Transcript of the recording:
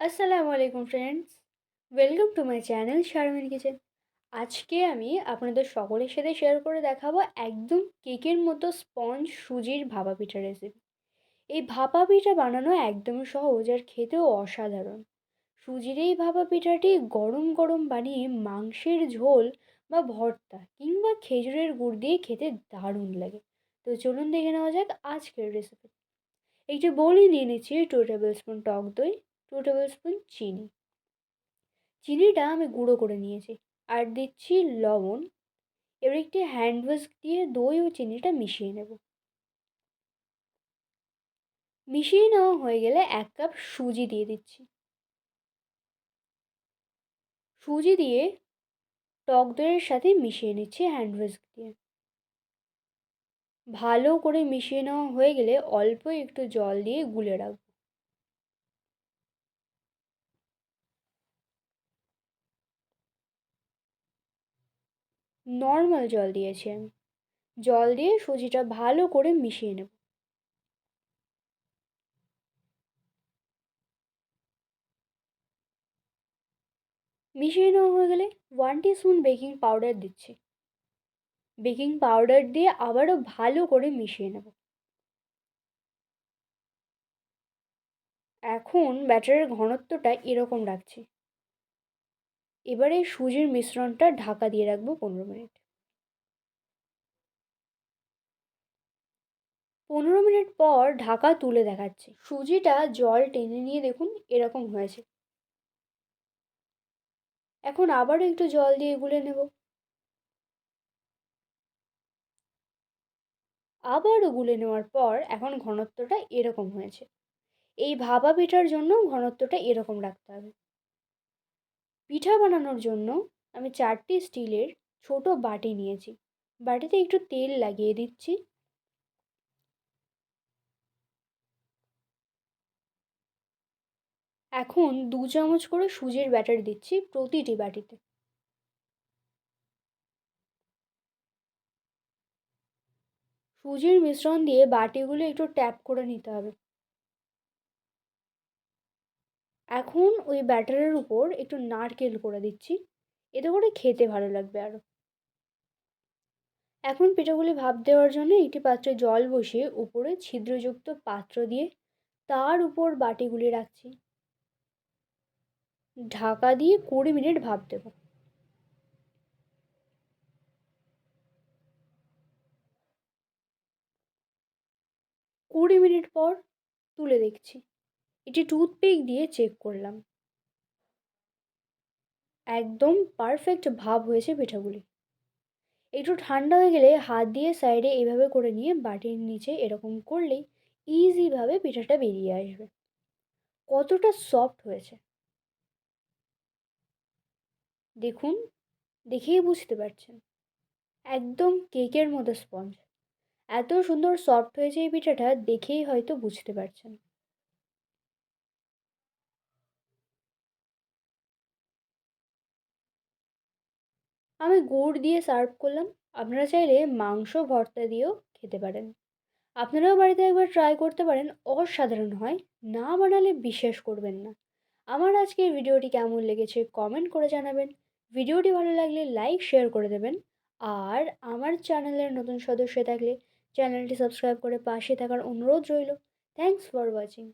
আসসালামু আলাইকুম friends. Welcome to my channel Sharmin kitchen. আজকে আমি আপনাদের সকলের সাথে শেয়ার করে দেখাবো একদম কেকের মতো স্পঞ্জ সুজির ভাপা পিঠা রেসিপি এই ভাপা পিঠা বানানো একদম সহজ আর খেতেও অসাধারণ। সুজির এই ভাপা পিঠাটি গরম গরম বানিয়ে মাংসের ঝোল বা ভর্তা কিংবা খেজুরের গুড় দিয়ে খেতে দারুণ লাগে। তো চলুন দেখে নেওয়া যাক আজকের রেসিপি একটি বলি নিয়ে নিচ্ছি টু টেবিল স্পুন টক দই। টু টেবিল স্পুন চিনি। চিনিটা আমি গুঁড়ো করে নিয়েছি আর দিচ্ছি লবণ। এবার একটি হ্যান্ড ওয়াশ দিয়ে দই ও চিনিটা মিশিয়ে নেব। মিশিয়ে নেওয়া হয়ে গেলে এক কাপ সুজি দিয়ে দিচ্ছি। সুজি দিয়ে টক দইয়ের সাথে মিশিয়ে নিচ্ছি হ্যান্ড ওয়াশ দিয়ে। ভালো করে মিশিয়ে নেওয়া হয়ে গেলে অল্প একটু জল দিয়ে গুলে রাখব। নর্মাল জল দিয়েছি। আমি জল দিয়ে সুজিটা ভালো করে মিশিয়ে নেব। মিশিয়ে নেওয়া হয়ে গেলে ওয়ান স্পুন বেকিং পাউডার দিচ্ছি। বেকিং পাউডার দিয়ে আবারও ভালো করে মিশিয়ে নেব। এখন ব্যাটারের ঘনত্বটা এরকম রাখছি। এবারে সুজির মিশ্রণটা ঢাকা দিয়ে রাখব পনেরো মিনিট। পনেরো মিনিট পর ঢাকা তুলে দেখাচ্ছি। সুজিটা জল টেনে নিয়ে দেখুন এরকম হয়েছে। এখন আবারও একটু জল দিয়ে গুলে নেব। আবারও গুলে নেওয়ার পর এখন ঘনত্বটা এরকম হয়েছে। এই ভাবা পিঠার জন্য ঘনত্বটা এরকম রাখতে হবে। পিঠা বানানোর জন্য আমি চারটি স্টিলের ছোট বাটি নিয়েছি। বাটিতে একটু তেল লাগিয়ে দিচ্ছি। এখন দু চামচ করে সুজির ব্যাটার দিচ্ছি প্রতিটি বাটিতে। সুজির মিশ্রণ দিয়ে বাটিগুলো একটু ট্যাপ করে নিতে হবে। এখন ওই ব্যাটারের উপর একটু নারকেল করে দিচ্ছি, এতে করে খেতে ভালো লাগবে আরও এখন পিঠাগুলি ভাপ দেওয়ার জন্য একটি পাত্রে জল বসিয়ে উপরে ছিদ্রযুক্ত পাত্র দিয়ে তার উপর বাটিগুলি রাখছি। ঢাকা দিয়ে কুড়ি মিনিট ভাপ দেব। কুড়ি মিনিট পর তুলে দেখছি। এটি টুথপিক দিয়ে চেক করলাম। একদম পারফেক্ট ভাব হয়েছে পিঠাগুলি একটু ঠান্ডা হয়ে গেলে হাত দিয়ে সাইডে এভাবে করে নিয়ে বাটির নিচে এরকম করলেই ইজিভাবে পিঠাটা বেরিয়ে আসবে। কতটা সফট হয়েছে। দেখুন, দেখেই বুঝতে পারছেন। একদম কেকের মতো স্পঞ্জ এত সুন্দর সফট হয়েছে এই পিঠাটা, দেখেই হয়তো বুঝতে পারছেন। আমি গুড় দিয়ে সার্ভ করলাম। আপনারা চাইলে মাংস, ভর্তা দিয়েও খেতে পারেন। আপনারাও বাড়িতে একবার ট্রাই করতে পারেন, অসাধারণ হয়। না বানালে বিশ্বাস করবেন না। আমার আজকের ভিডিওটি কেমন লেগেছে কমেন্ট করে জানাবেন। ভিডিওটি ভালো লাগলে লাইক শেয়ার করে দেবেন। আর আমার চ্যানেলের নতুন সদস্য থাকলে চ্যানেলটি সাবস্ক্রাইব করে পাশে থাকার অনুরোধ রইল। Thanks for watching